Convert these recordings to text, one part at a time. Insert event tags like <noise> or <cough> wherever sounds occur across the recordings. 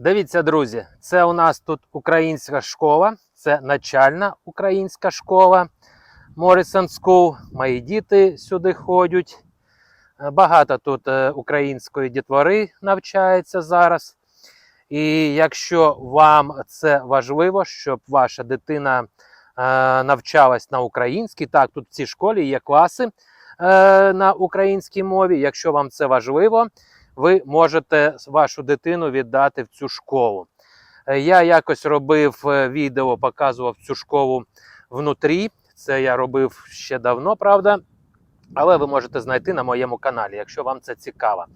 Дивіться, друзі, це у нас тут українська школа, це начальна українська школа Morrison School. Мої діти сюди ходять. Е, Багато тут е, української дітвори навчається зараз. І якщо вам це важливо, щоб ваша дитина е, навчалась на українській, так, тут в цій школі є класи на українській мові. Якщо вам це важливо, ви можете вашу дитину віддати в цю школу. Е, Я якось робив е, відео, показував цю школу внутрі. Це я робив ще давно, правда. Але ви можете знайти на моєму каналі, якщо вам це цікаво.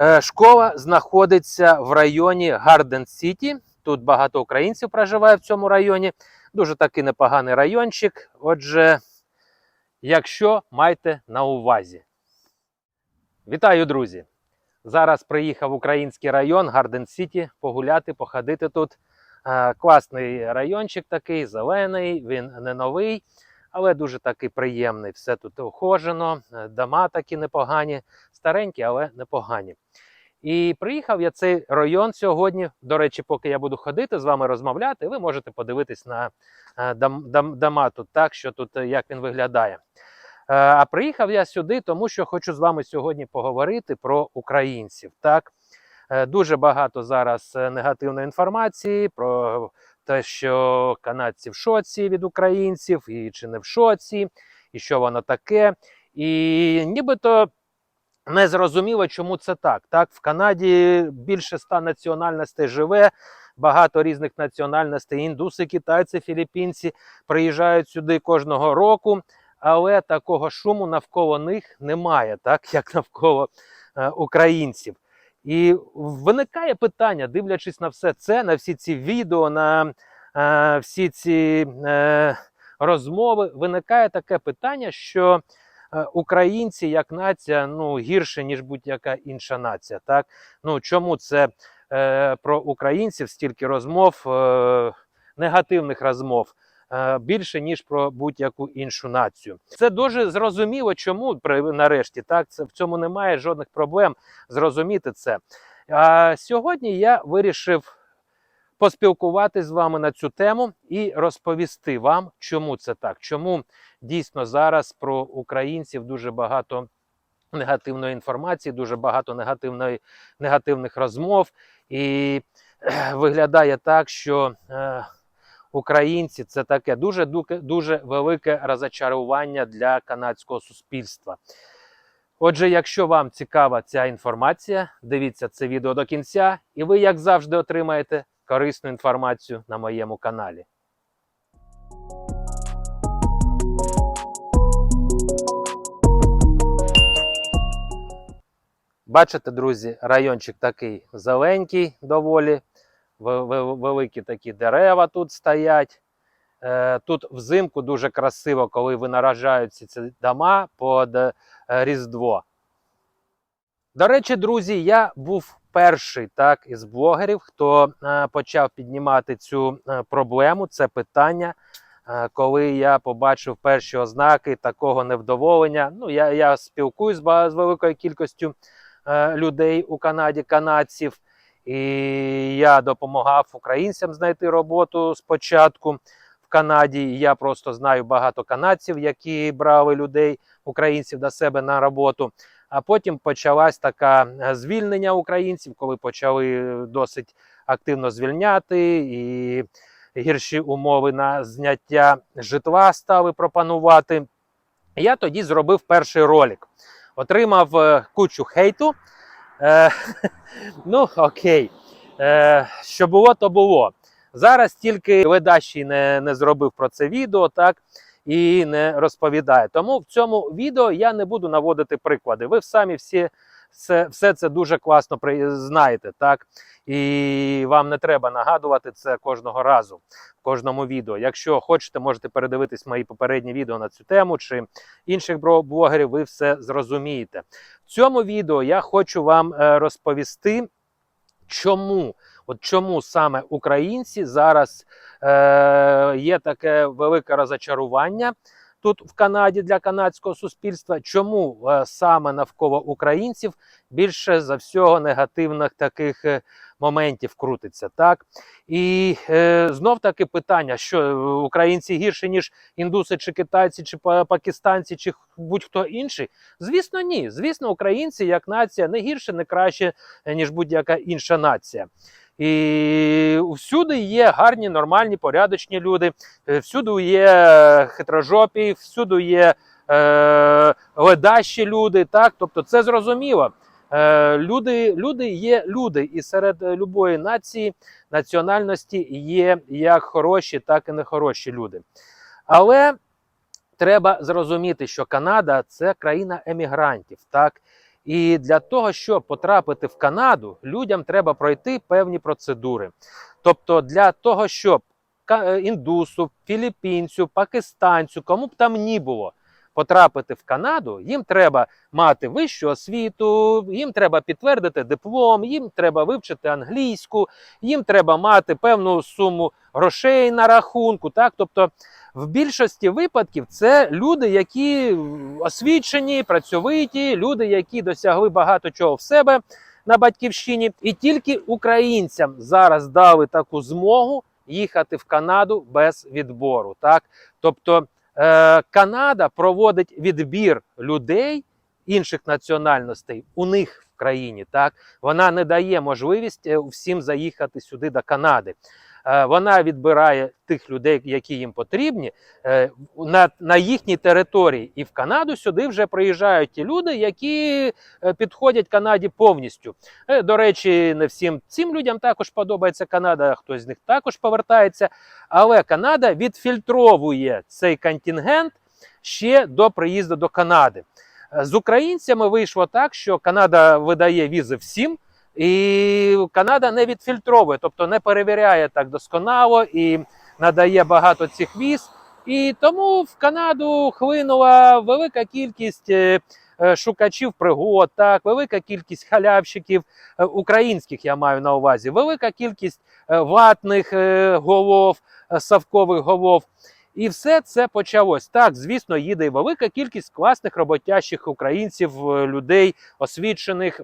Е, Школа знаходиться в районі Гарден Сіті. Тут багато українців проживає в цьому районі. Дуже такий непоганий райончик. Отже, якщо майте на увазі. Вітаю, друзі! Зараз приїхав в український район Гарден Сіті погуляти, походити тут. Е, Класний райончик такий, зелений, він не новий, але дуже такий приємний. Все тут ухожено, е, дома такі непогані, старенькі, але непогані. І приїхав я цей район сьогодні. До речі, поки я буду ходити з вами розмовляти, ви можете подивитись на е, дом, дом, дома тут так, що тут як він виглядає. Е, А приїхав я сюди, тому що хочу з вами сьогодні поговорити про українців. Так, Е, дуже багато зараз е, негативної інформації про те, що канадці в шоці від українців, і чи не в шоці, і що воно таке. І нібито не зрозуміло, чому це так. Так, в Канаді більше ста національностей живе, багато різних національностей: індуси, китайці, філіппінці приїжджають сюди кожного року, але такого шуму навколо них немає, так як навколо е, українців. І виникає питання, дивлячись на все це, на всі ці відео, на е, всі ці е, розмови, виникає таке питання, що е, українці як нація ну, гірше, ніж будь-яка інша нація. Так? Ну, чому це е, про українців стільки розмов, е, негативних розмов? Е, Більше ніж про будь-яку іншу націю, це дуже зрозуміло, чому нарешті так це в цьому немає жодних проблем зрозуміти це. А сьогодні я вирішив поспілкуватись з вами на цю тему і розповісти вам, чому це так, чому дійсно зараз про українців дуже багато негативної інформації, дуже багато негативної, негативних розмов, і виглядає так, що е, українці це таке дуже дуже велике розочарування для канадського суспільства. Отже, якщо вам цікава ця інформація, дивіться це відео до кінця, і ви, як завжди, отримаєте корисну інформацію на моєму каналі. Бачите, друзі, райончик такий зеленький, доволі великі такі дерева тут стоять. Е, Тут взимку дуже красиво, коли винаражаються ці дома під е, Різдво. До речі, друзі, я був перший так із блогерів, хто е, почав піднімати цю проблему, це питання. Коли я побачив перші ознаки такого невдоволення, ну я, я спілкуюсь з, великою кількістю людей у Канаді, канадців, і я допомагав українцям знайти роботу спочатку в Канаді. Я просто знаю багато канадців, які брали людей, українців до себе на роботу. А потім почалась така звільнення українців, коли почали досить активно звільняти, і гірші умови на зняття житла стали пропонувати. Я тоді зробив перший ролик. Отримав е, кучу хейту. Е, <laughs> ну, окей. Е, що було, то було. Зараз тільки ледащий не, не зробив про це відео, так і не розповідає. Тому в цьому відео я не буду наводити приклади. Ви самі всі все, все це дуже класно знаєте, так? І вам не треба нагадувати це кожного разу в кожному відео. Якщо хочете, можете передивитись мої попередні відео на цю тему чи інших блогерів, ви все зрозумієте. В цьому відео я хочу вам е, розповісти, чому, от чому саме українці зараз е, є таке велике розочарування тут в Канаді для канадського суспільства. Чому е, саме навколо українців більше за всього негативних таких е, моментів крутиться? Так і е, знов таки питання, що е, українці гірше ніж індуси, чи китайці, чи пакистанці, чи будь-хто інший? Звісно, ні. Звісно, українці як нація не гірше, не краще, ніж будь-яка інша нація. І всюди є гарні, нормальні, порядочні люди, е, всюди є хитрожопі, всюди є е, ледащі люди. Так? Тобто це зрозуміло. Е, люди, люди є люди, і серед е, любої нації, національності є як хороші, так і нехороші люди. Але треба зрозуміти, що Канада це країна емігрантів. так? І для того, щоб потрапити в Канаду, людям треба пройти певні процедури. Тобто, для того, щоб індусу, філіппінцю, пакистанцю, кому б там ні було, потрапити в Канаду, їм треба мати вищу освіту, їм треба підтвердити диплом, їм треба вивчити англійську, їм треба мати певну суму грошей на рахунку. Так? Тобто, в більшості випадків це люди, які освічені, працьовиті, люди, які досягли багато чого в себе на батьківщині, і тільки українцям зараз дали таку змогу їхати в Канаду без відбору. Так, тобто Канада проводить відбір людей інших національностей у них в країні. Так, вона не дає можливість е, всім заїхати сюди до Канади. Е, Вона відбирає тих людей, які їм потрібні, е, на, на їхній території. І в Канаду сюди вже приїжджають ті люди, які е, підходять Канаді повністю. До речі, не всім цим людям також подобається Канада, хтось з них також повертається. Але Канада відфільтровує цей контингент ще до приїзду до Канади. З українцями вийшло так, що Канада видає візи всім. І Канада не відфільтровує, тобто не перевіряє так досконало і надає багато цих віз. І тому в Канаду хлинула велика кількість е, е, шукачів пригод, так, велика кількість халявщиків е, українських, я маю на увазі, велика кількість ватних голов, савкових голов. І все це почалось. Так, звісно, їде велика кількість класних роботящих українців, людей освічених,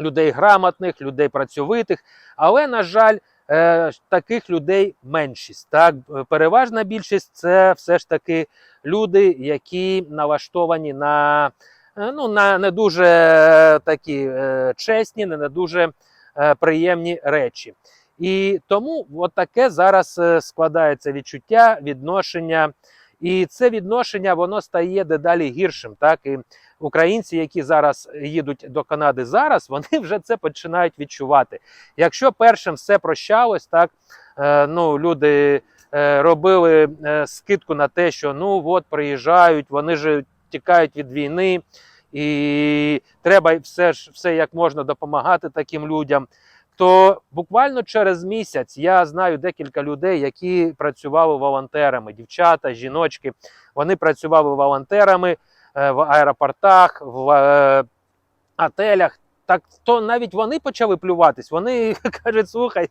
людей грамотних, людей працьовитих. Але, на жаль, е, таких людей меншість. Так, Е, переважна більшість це все ж таки люди, які налаштовані на, е, ну, на не дуже такі чесні, не, дуже приємні речі. І тому от таке зараз складається відчуття, відношення. І це відношення воно стає дедалі гіршим. Так і українці, які зараз їдуть до Канади зараз, <laughs> вони вже це починають відчувати. Якщо першим все прощалось, так е, ну люди е, робили е, скидку на те, що ну от приїжджають, вони ж тікають від війни, і треба все ж все як можна допомагати таким людям. То буквально через місяць я знаю декілька людей, які працювали волонтерами, дівчата, жіночки. Вони працювали волонтерами в аеропортах, в е, отелях. Так то навіть вони почали плюватись. Вони <laughs> кажуть: слухай,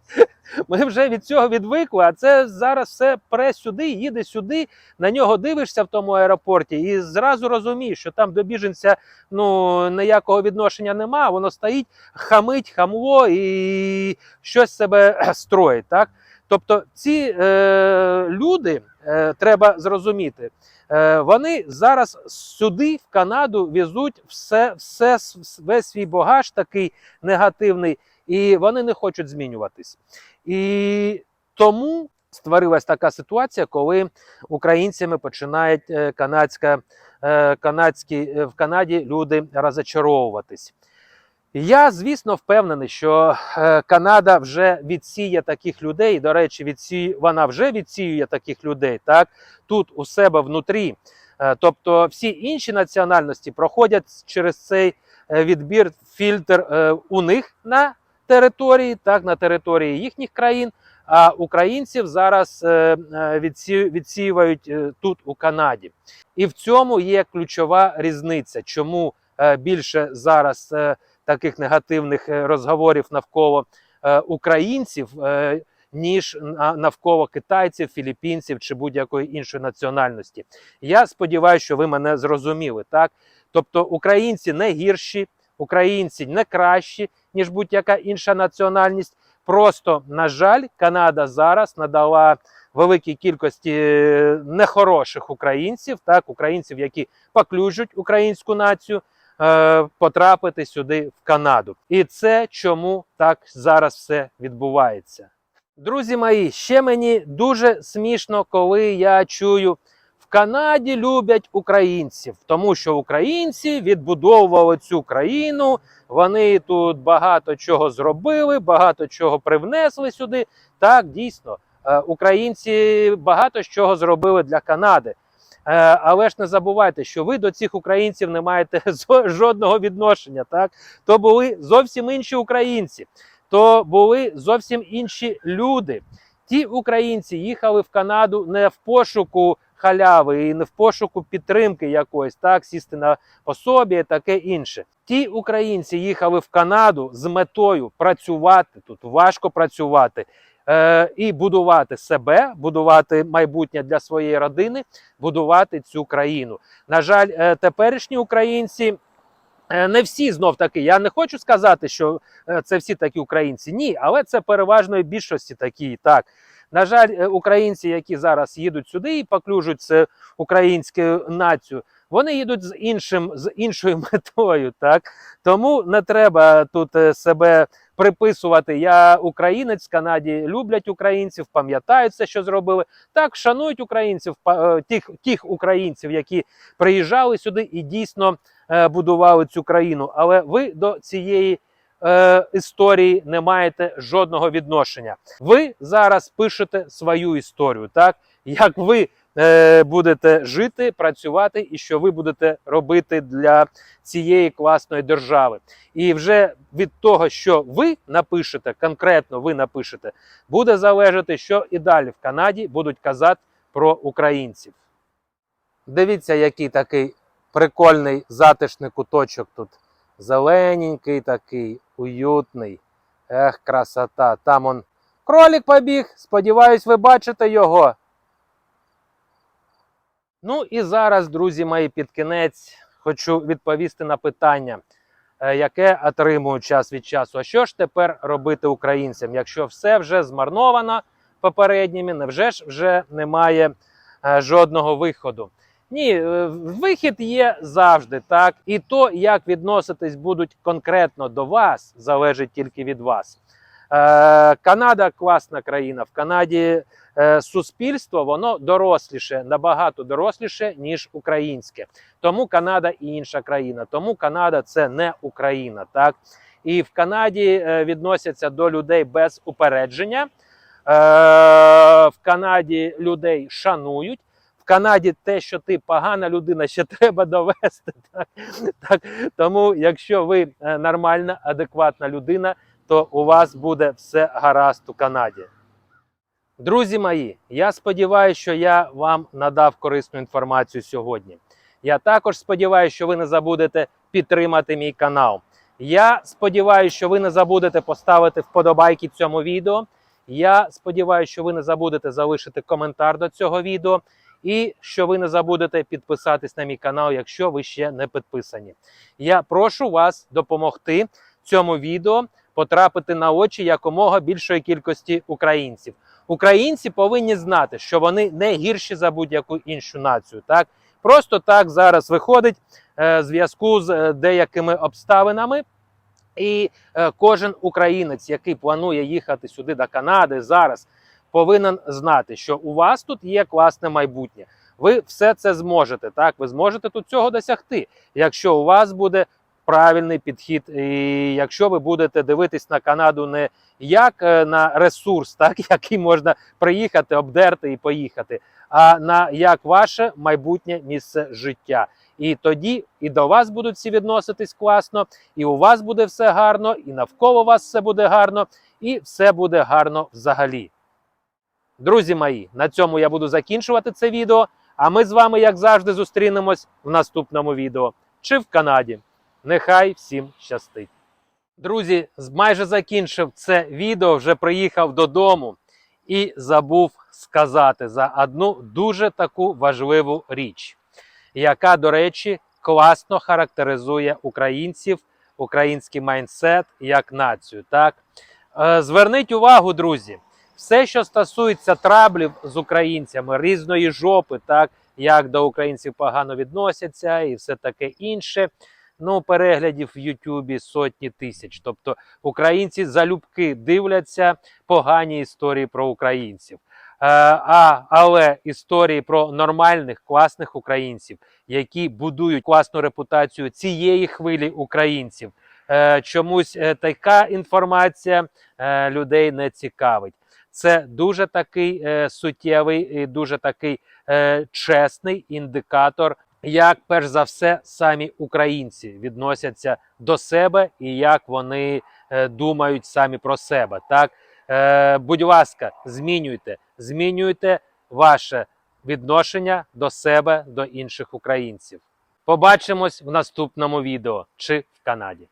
ми вже від цього відвикли, а це зараз все пре сюди, їде сюди. На нього дивишся в тому аеропорті, і зразу розумієш, що там до біженця ну ніякого відношення нема. Воно стоїть, хамить, хамло і щось себе <clears throat> строїть. Так? Тобто ці е, люди е, треба зрозуміти. Е, Вони зараз сюди, в Канаду, везуть все, все, весь свій багаж такий негативний, і вони не хочуть змінюватись. І тому створилась така ситуація, коли українцями починають е, канадська, канадські, в Канаді люди розочаровуватись. Я, звісно, впевнений, що е, Канада вже відсіє таких людей. До речі, відсіє, вона вже відсіює таких людей так тут у себе внутрі. Е, тобто всі інші національності проходять через цей е, відбір фільтр у них на території, так на території їхніх країн. А українців зараз відсіюють тут у Канаді. І в цьому є ключова різниця, чому більше зараз таких негативних е, розговорів навколо е, українців, е, ніж на- навколо китайців, філіппінців чи будь-якої іншої національності. Я сподіваюся, що ви мене зрозуміли. Так, тобто українці не гірші, українці не кращі, ніж будь-яка інша національність. Просто, на жаль, Канада зараз надала великій кількості нехороших українців, так, українців, які поклюжуть українську націю, потрапити сюди в Канаду. І це чому так зараз все відбувається. Друзі мої, ще мені дуже смішно, коли я чую. Канаді люблять українців, тому що українці відбудовували цю країну. Вони тут багато чого зробили, багато чого привнесли сюди. Так, дійсно, е, українці багато чого зробили для Канади. Е, Але ж не забувайте, що ви до цих українців не маєте <laughs> жодного відношення. Так, то були зовсім інші українці, то були зовсім інші люди. Ті українці їхали в Канаду не в пошуку халяви і не в пошуку підтримки якоїсь, так, сісти на пособі, таке інше. Ті українці їхали в Канаду з метою працювати тут, важко працювати е, і будувати себе, будувати майбутнє для своєї родини, будувати цю країну. На жаль, е, теперішні українці. е, Не всі знов таки. Я не хочу сказати, що це всі такі українці. Ні, але це переважної більшості такі. Так на жаль, українці, які зараз їдуть сюди і поклюжуть українську націю, вони їдуть з іншим з іншою <laughs> метою. Так тому не треба тут е, себе приписувати. Я українець в Канаді люблять українців, пам'ятають все, що зробили. Так шанують українців, е, тих, тих українців, які приїжджали сюди і дійсно е, будували цю країну. Але ви до цієї історії не маєте жодного відношення. Ви зараз пишете свою історію, так як ви будете жити, працювати, і що ви будете робити для цієї класної держави. І вже від того, що ви напишете, конкретно ви напишете, буде залежати, що і далі в Канаді будуть казати про українців. Дивіться, який такий прикольний затишний куточок тут. Зелененький такий, уютний. Ех, красота. Там он кролик побіг. Сподіваюсь, ви бачите його. Ну і зараз, друзі мої, під кінець хочу відповісти на питання, е, яке отримую час від часу. А що ж тепер робити українцям, якщо все вже змарновано попередніми, невже ж вже немає е, жодного виходу? Ні, е, вихід є завжди, так. І то, як відноситись будуть конкретно до вас, залежить тільки від вас. Канада класна країна. В Канаді суспільство воно доросліше, набагато доросліше, ніж українське. Тому Канада і інша країна. Тому Канада це не Україна. Так і в Канаді е, відносяться до людей без упередження. Е, в Канаді людей шанують. В Канаді те, що ти погана людина, ще <laughs> треба довести. Так? Так? Тому, якщо ви е, нормальна, адекватна людина, то у вас буде все гаразд у Канаді. Друзі мої, я сподіваюся, що я вам надав корисну інформацію сьогодні. Я також сподіваюся, що ви не забудете підтримати мій канал. Я сподіваюся, що ви не забудете поставити вподобайки цьому відео. Я сподіваюся, що ви не забудете залишити коментар до цього відео, і що ви не забудете підписатись на мій канал, якщо ви ще не підписані. Я прошу вас допомогти цьому відео потрапити на очі якомога більшої кількості українців. Українці повинні знати, що вони не гірші за будь-яку іншу націю. Так просто так зараз виходить е, зв'язку з е, деякими обставинами. І е, кожен українець, який планує їхати сюди до Канади зараз, повинен знати, що у вас тут є класне майбутнє. Ви все це зможете. Так, ви зможете тут цього досягти, якщо у вас буде правильний підхід, і якщо ви будете дивитись на Канаду не як е, на ресурс, так <laughs> який можна приїхати, обдерти і поїхати, а на як ваше майбутнє місце життя. І тоді і до вас будуть всі відноситись класно, і у вас буде все гарно, і навколо вас все буде гарно, і все буде гарно взагалі. Друзі мої, на цьому я буду закінчувати це відео. А ми з вами, як завжди, зустрінемось в наступному відео чи в Канаді. Нехай всім щастить. Друзі, майже закінчив це відео, вже приїхав додому. і забув сказати за одну дуже таку важливу річ, яка, до речі, класно характеризує українців, український майндсет як націю. Так? Е, Зверніть увагу, друзі, все, що стосується траблів з українцями, різної жопи, так, як до українців погано відносяться і все таке інше. Ну, переглядів в Ютубі сотні тисяч. Тобто українці залюбки дивляться погані історії про українців. Е, а, але історії про нормальних, класних українців, які будують класну репутацію цієї хвилі українців. Е, чомусь е, така інформація людей не цікавить. Це дуже такий суттєвий і дуже такий чесний індикатор, як перш за все самі українці відносяться до себе і як вони е, думають самі про себе. Так, е, будь ласка, змінюйте, змінюйте ваше відношення до себе, до інших українців. Побачимось в наступному відео чи в Канаді.